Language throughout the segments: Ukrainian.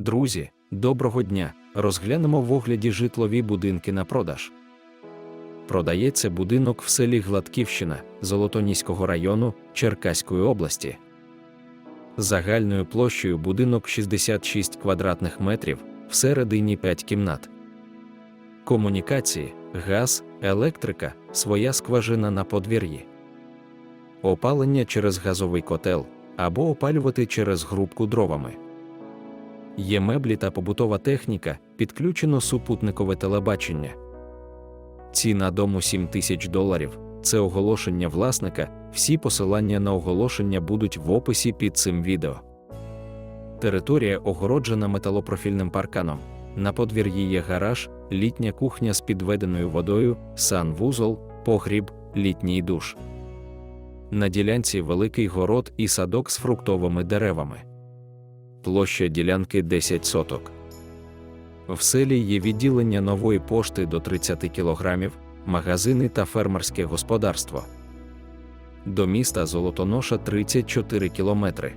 Друзі, доброго дня! Розглянемо в огляді житлові будинки на продаж. Продається будинок в селі Гладківщина Золотоніського району Черкаської області. Загальною площею будинок 66 квадратних метрів, всередині 5 кімнат. Комунікації, газ, електрика, своя скважина на подвір'ї. Опалення через газовий котел або опалювати через грубку дровами. Є меблі та побутова техніка, підключено супутникове телебачення. Ціна дому 7 тисяч доларів. Це оголошення власника. Всі посилання на оголошення будуть в описі під цим відео. Територія огороджена металопрофільним парканом. На подвір'ї є гараж, літня кухня з підведеною водою, санвузол, погріб, літній душ. На ділянці великий город і садок з фруктовими деревами. Площа ділянки 10 соток. В селі є відділення нової пошти до 30 кілограмів, магазини та фермерське господарство. До міста Золотоноша 34 кілометри.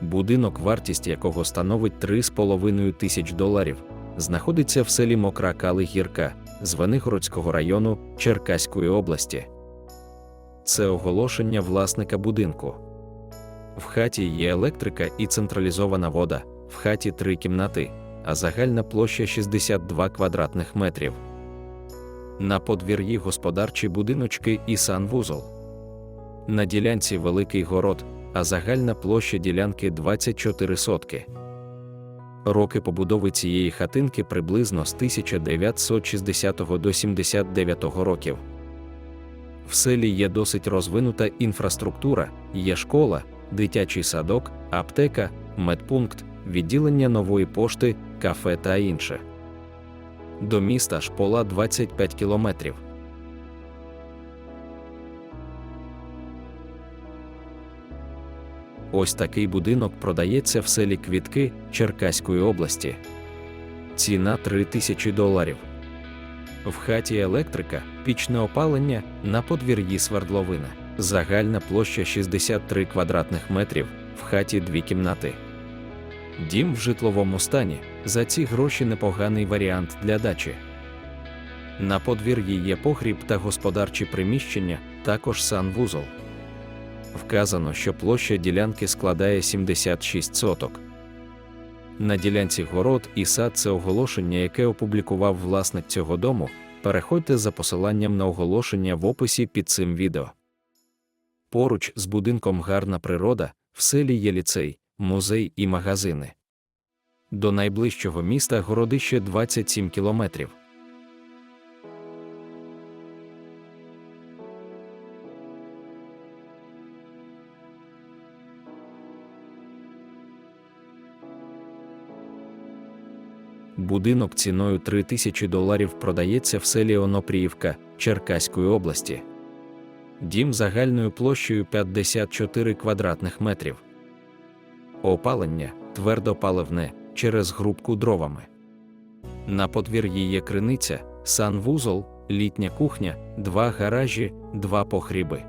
Будинок, вартість якого становить 3,5 тисяч доларів, знаходиться в селі Мокра Кали Гірка Звенигородського району Черкаської області. Це оголошення власника будинку. В хаті є електрика і централізована вода, в хаті три кімнати, а загальна площа 62 квадратних метрів. На подвір'ї господарчі будиночки і санвузол. На ділянці великий город, а загальна площа ділянки 24 сотки. Роки побудови цієї хатинки приблизно з 1960 до 79 років. В селі є досить розвинута інфраструктура, є школа, дитячий садок, аптека, медпункт, відділення нової пошти, кафе та інше. До міста шпола 25 кілометрів. Ось такий будинок продається в селі Квітки Черкаської області. Ціна 3 тисячі доларів. В хаті електрика, пічне опалення, на подвір'ї свердловина. Загальна площа 63 квадратних метрів, в хаті дві кімнати. Дім в житловому стані. За ці гроші непоганий варіант для дачі. На подвір'ї є погріб та господарчі приміщення, також санвузол. Вказано, що площа ділянки складає 76 соток. На ділянці город і сад це оголошення, яке опублікував власник цього дому. Переходьте за посиланням на оголошення в описі під цим відео. Поруч з будинком гарна природа, в селі є ліцей, музей і магазини. До найближчого міста городище 27 кілометрів. Будинок ціною 3 тисячі доларів продається в селі Онопріївка Черкаської області. Дім загальною площею 54 квадратних метрів. Опалення твердопаливне через грубку дровами. На подвір'ї є криниця, санвузол, літня кухня, два гаражі, два погріби.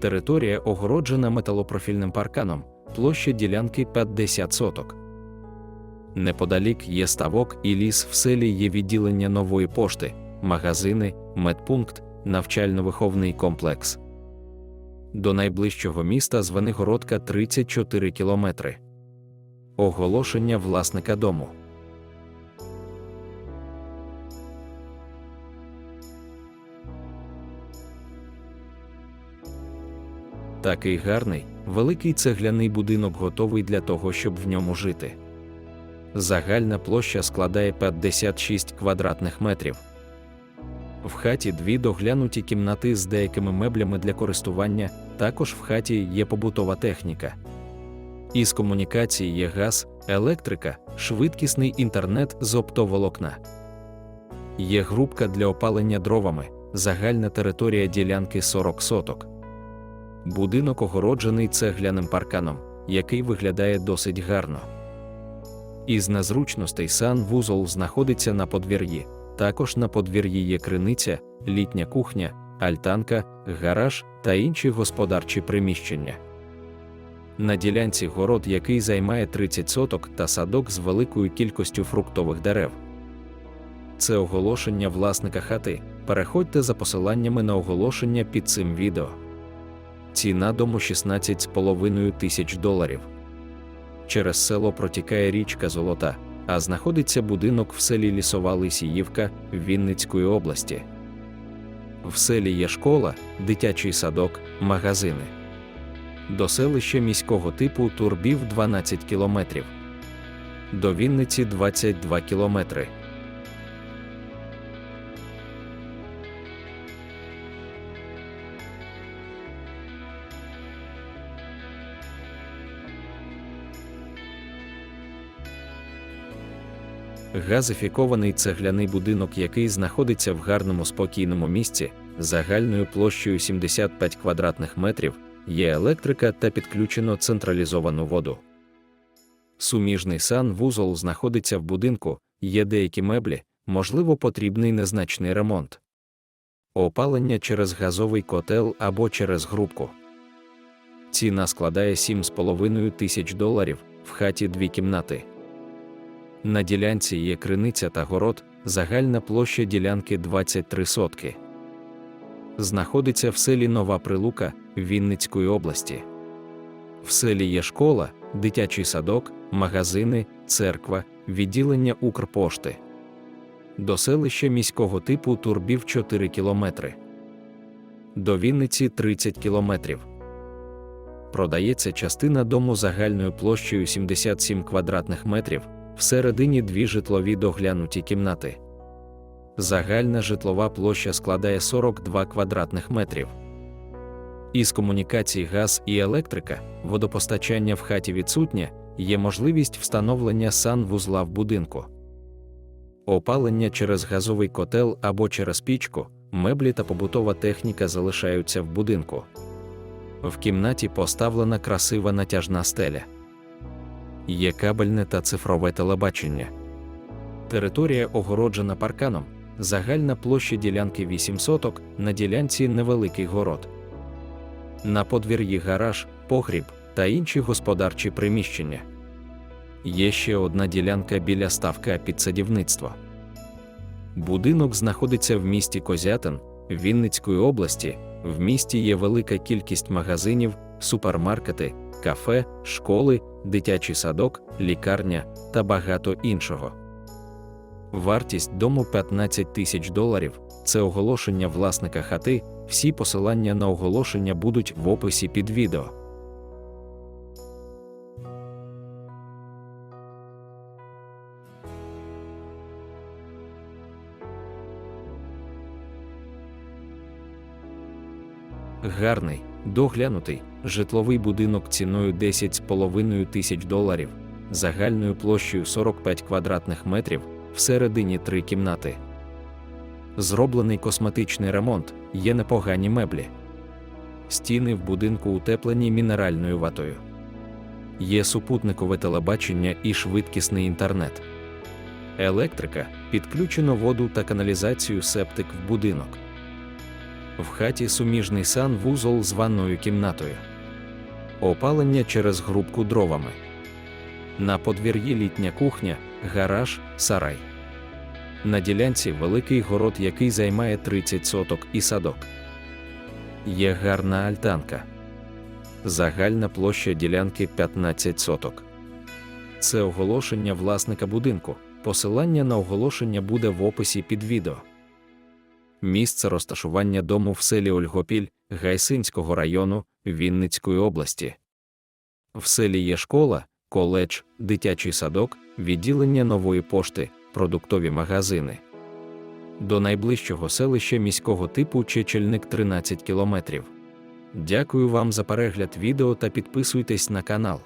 Територія огороджена металопрофільним парканом, площа ділянки 50 соток. Неподалік є ставок і ліс в селі є відділення нової пошти, магазини, медпункт, навчально-виховний комплекс. До найближчого міста Звенигородка 34 кілометри. Оголошення власника дому. Такий гарний, великий цегляний будинок готовий для того, щоб в ньому жити. Загальна площа складає 56 квадратних метрів. В хаті дві доглянуті кімнати з деякими меблями для користування, також в хаті є побутова техніка. Із комунікацій є газ, електрика, швидкісний інтернет з оптоволокна. Є грубка для опалення дровами, загальна територія ділянки 40 соток. Будинок огороджений цегляним парканом, який виглядає досить гарно. Із незручностей санвузол знаходиться на подвір'ї. Також на подвір'ї є криниця, літня кухня, альтанка, гараж та інші господарчі приміщення. На ділянці город, який займає 30 соток та садок з великою кількістю фруктових дерев. Це оголошення власника хати. Переходьте за посиланнями на оголошення під цим відео. Ціна дому 16,5 тисяч доларів. Через село протікає річка Золота, а знаходиться будинок в селі Лісова Лисіївка Вінницької області. В селі є школа, дитячий садок, магазини. До селища міського типу Турбів 12 кілометрів. До Вінниці 22 кілометри. Газифікований цегляний будинок, який знаходиться в гарному спокійному місці, загальною площею 75 квадратних метрів, є електрика та підключено централізовану воду. Суміжний санвузол знаходиться в будинку, є деякі меблі, можливо, потрібний незначний ремонт. Опалення через газовий котел або через грубку. Ціна складає 7,5 тисяч доларів в хаті дві кімнати. На ділянці є криниця та город, загальна площа ділянки 23 сотки. Знаходиться в селі Нова Прилука Вінницької області. В селі є школа, дитячий садок, магазини, церква, відділення Укрпошти. До селища міського типу Турбів 4 кілометри. До Вінниці 30 кілометрів. Продається частина дому загальною площею 77 квадратних метрів всередині дві житлові доглянуті кімнати. Загальна житлова площа складає 42 квадратних метрів. Із комунікацій газ і електрика, водопостачання в хаті відсутнє, є можливість встановлення санвузла в будинку. Опалення через газовий котел або через пічку, меблі та побутова техніка залишаються в будинку. В кімнаті поставлена красива натяжна стеля є кабельне та цифрове телебачення. Територія огороджена парканом, загальна площа ділянки 8 соток, на ділянці невеликий город. На подвір'ї гараж, погріб та інші господарчі приміщення. Є ще одна ділянка біля ставка під садівництво. Будинок знаходиться в місті Козятин, Вінницької області. В місті є велика кількість магазинів, супермаркети, кафе, школи, дитячий садок, лікарня та багато іншого. Вартість дому 15 тисяч доларів це оголошення власника хати. Всі посилання на оголошення будуть в описі під відео. Гарний, доглянутий, житловий будинок ціною 10,5 тисяч доларів, загальною площею 45 квадратних метрів, всередині три кімнати. Зроблений косметичний ремонт, є непогані меблі. Стіни в будинку утеплені мінеральною ватою. Є супутникове телебачення і швидкісний інтернет. Електрика, підключено воду та каналізацію септик в будинок. В хаті суміжний санвузол з ванною кімнатою. Опалення через грубку дровами. На подвір'ї літня кухня, гараж, сарай. На ділянці великий город, який займає 30 соток і садок. Є гарна альтанка. Загальна площа ділянки 15 соток. Це оголошення власника будинку. Посилання на оголошення буде в описі під відео. Місце розташування дому в селі Ольгопіль Гайсинського району Вінницької області. В селі є школа, коледж, дитячий садок, відділення нової пошти, продуктові магазини. До найближчого селища міського типу Чечельник 13 кілометрів. Дякую вам за перегляд відео та підписуйтесь на канал.